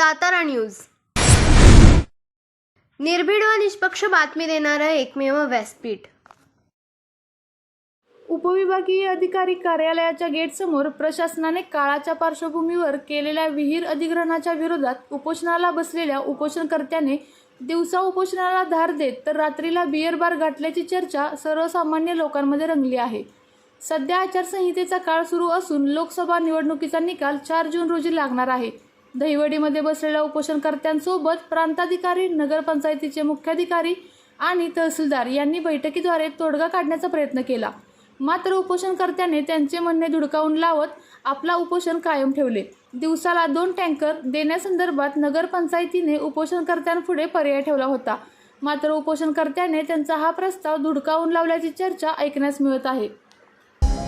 Satara news. निर्भीड व निष्पक्ष बातमी देणारं एकमेव व्यासपीठ. उपविभागीय अधिकारी कार्यालयाच्या गेटसमोर प्रशासनाने काळाच्या पार्श्वभूमीवर केलेल्या विहीर अधिग्रहणाच्या विरोधात उपोषणाला बसलेल्या उपोषणकर्त्याने दिवसा उपोषणाला धार देत तर रात्रीला बियर बार गाठल्याची चर्चा सर्वसामान्य लोकांमध्ये रंगली आहे. सध्या आचारसंहितेचा काळ सुरू असून लोकसभा निवडणुकीचा निकाल चार जून रोजी लागणार आहे. दहिवडीमध्ये बसलेल्या उपोषणकर्त्यांसोबत प्रांताधिकारी नगरपंचायतीचे मुख्याधिकारी आणि तहसीलदार यांनी बैठकीद्वारे तोडगा काढण्याचा प्रयत्न केला. मात्र उपोषणकर्त्याने त्यांचे म्हणणे धुडकावून लावत आपला उपोषण कायम ठेवले. दिवसाला दोन टँकर देण्यासंदर्भात नगरपंचायतीने उपोषणकर्त्यांपुढे पर्याय ठेवला होता. मात्र उपोषणकर्त्याने त्यांचा हा प्रस्ताव धुडकावून लावल्याची चर्चा ऐकण्यास मिळत आहे.